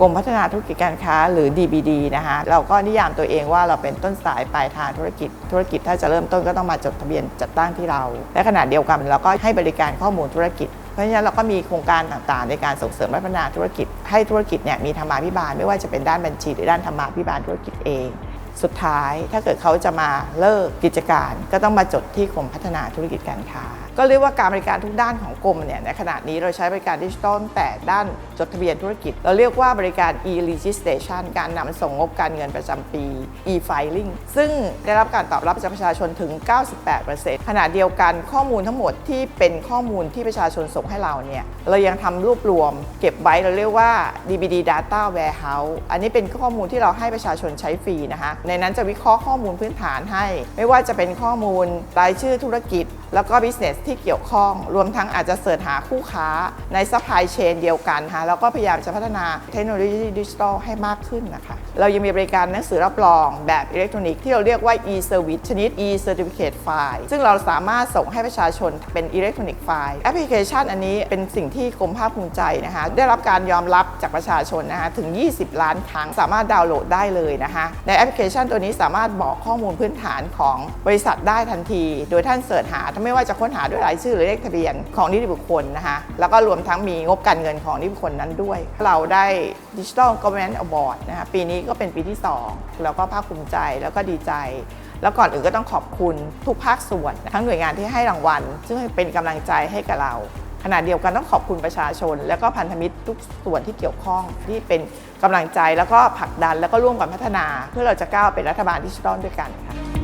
กรมพัฒนาธุรกิจการค้าหรือ DBD นะคะเราก็นิยามตัวเองว่าเราเป็นต้นสายปลายทางธุรกิจ ธุรกิจถ้าจะเริ่มต้นก็ต้องมาจดทะเบียนจัดตั้งที่เรา และขณะเดียวกันเราก็ให้บริการข้อมูลธุรกิจเพราะฉะนั้นเราก็มีโครงการต่างๆ ในการส่งเสริมพัฒนาธุรกิจ ให้ธุรกิจเนี่ยมีธรรมาภิบาลไม่ว่าจะเป็นด้านบัญชีหรือด้านธรรมาภิบาลธุรกิจเอง สุดท้ายถ้าเกิดเขาจะมาเลิกกิจการ ก็ต้องมาจดที่กรมพัฒนาธุรกิจการค้า ก็เรียกว่าการบริการทุกด้านของกรมเนี่ยในขณะนี้เราใช้บริการดิจิทัลตั้งแต่ด้านจดทะเบียนธุรกิจ เราเรียกว่าบริการ e-registration การนำส่งงบการเงินประจำปี e-filing ซึ่งได้รับการตอบรับจากประชาชนถึง 98%ขณะเดียวกันข้อมูลทั้งหมดที่เป็นข้อมูลที่ประชาชนส่งให้เราเนี่ยเรายังทำรวบรวม เก็บไว้เราเรียกว่า DBD Data Warehouse อันนี้เป็นข้อมูลที่เราให้ประชาชนใช้ฟรีนะคะในนั้นจะวิเคราะห์ข้อมูลพื้นฐานให้ ไม่ว่าจะเป็นข้อมูลรายชื่อธุรกิจ แล้วก็ business ที่เกี่ยวข้อง รวมทั้งอาจจะเสิร์ชหาคู่ค้าใน supply chain เดียวกันค่ะแล้วก็พยายามจะพัฒนาเทคโนโลยีดิจิทัลให้มากขึ้นนะคะ เรายังมีบริการหนังสือรับรองแบบอิเล็กทรอนิกส์ที่เราเรียกว่า e-service ชนิด e-certificate file ซึ่งเราสามารถส่งให้ประชาชนเป็นอิเล็กทรอนิกส์ไฟล์แอปพลิเคชันอันนี้เป็นสิ่งที่กรมภาคภูมิใจนะคะ ได้รับการยอมรับจากประชาชนนะคะถึง 20 ล้านครั้ง สามารถดาวน์โหลดได้เลยนะคะ ในแอปพลิเคชันตัวนี้สามารถบอกข้อมูลพื้นฐานของบริษัทได้ทันที โดยท่านเสิร์ชหาถ้าไม่ว่าจะค้นหาด้วยรายชื่อหรือเลขทะเบียนของนิติบุคคลนะคะแล้วก็รวมทั้งมีงบการเงินของนิติบุคคลนั้นด้วย เราได้ Digital Government Award นะคะปีนี้ก็เป็นปีที่ 2 แล้วก็ภาคภูมิใจแล้วก็ดีใจ แล้วก่อนอื่นก็ต้องขอบคุณทุกภาคส่วน ทั้งหน่วยงานที่ให้รางวัล ซึ่งเป็นกำลังใจให้กับเราขณะเดียวกันต้องขอบคุณประชาชน และก็พันธมิตรทุกส่วนที่เกี่ยวข้องที่เป็นกำลังใจแล้วก็ผลักดันแล้วก็ร่วมกันพัฒนา เพื่อเราจะก้าวเป็นรัฐบาลดิจิทัลด้วยกันค่ะ